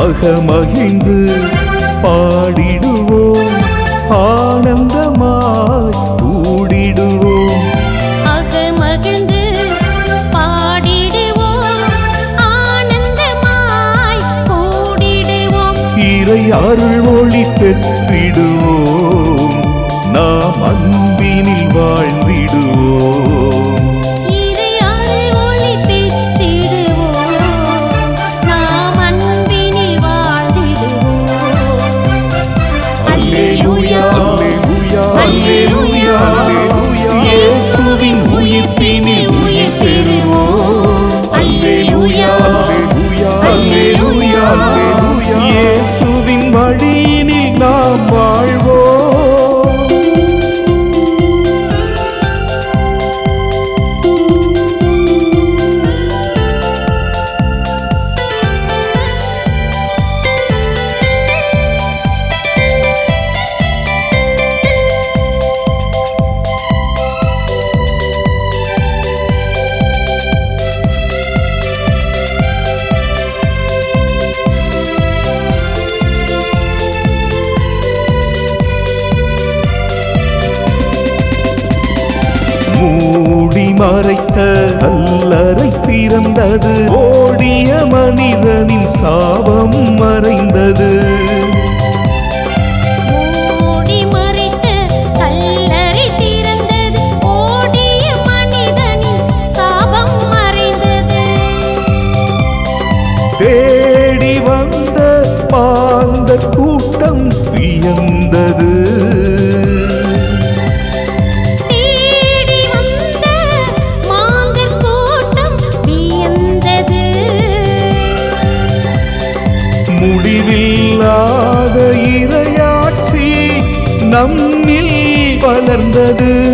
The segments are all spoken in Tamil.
அகமகிழ்ந்து பாடிடுவோம். ஆனந்தமாய் கூடிடுவோம். அகமகிழ்ந்து பாடிடுவோம். ஆனந்தமாய் கூடிடுவோம். இறை அருள் ஒளி பெற்றிடுவோம். நாம் அன்பினில் வாழ்ந்திடுவோம். volví மறைத்த கல்லறை திறந்தது. ஓடிய மனிதனின் சாபம் மறைந்தது. மூடி மறைத்த நம்மில் வளர்ந்தது.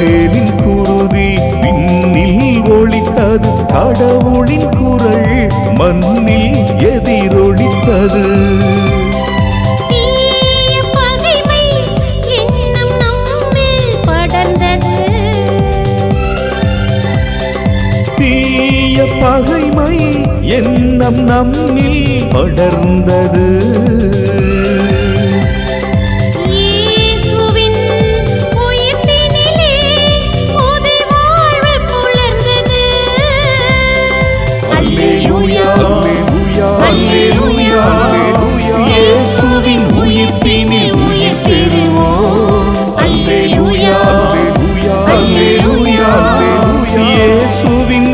ஆபேலின் குருதி விண்ணில் ஒளித்தது கடவுளின் குரல் மண்ணில் எதிரொலித்தது. தீய பகைமை எண்ணம் நம்மில் படர்ந்தது.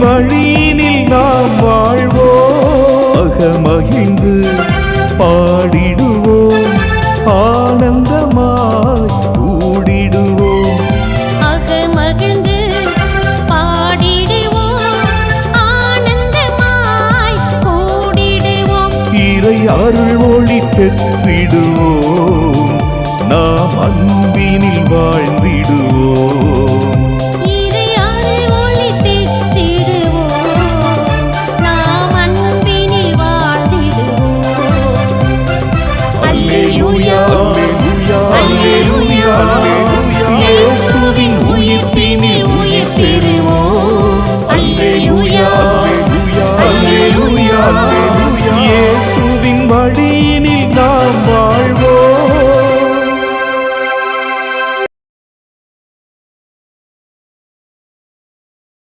வழியினில் நாம் வாழ்வோம். அகமகிழ்ந்து பாடிடுவோம். ஆனந்தமாய் கூடிடுவோம். அகமகிழ்ந்து பாடிடுவோம். ஆனந்தமாய் கூடிடுவோம். இறை அருள் ஒளி பெற்றிடுவோம். நாம் அன்பினில் வாழ்ந்திடுவோம். Glory.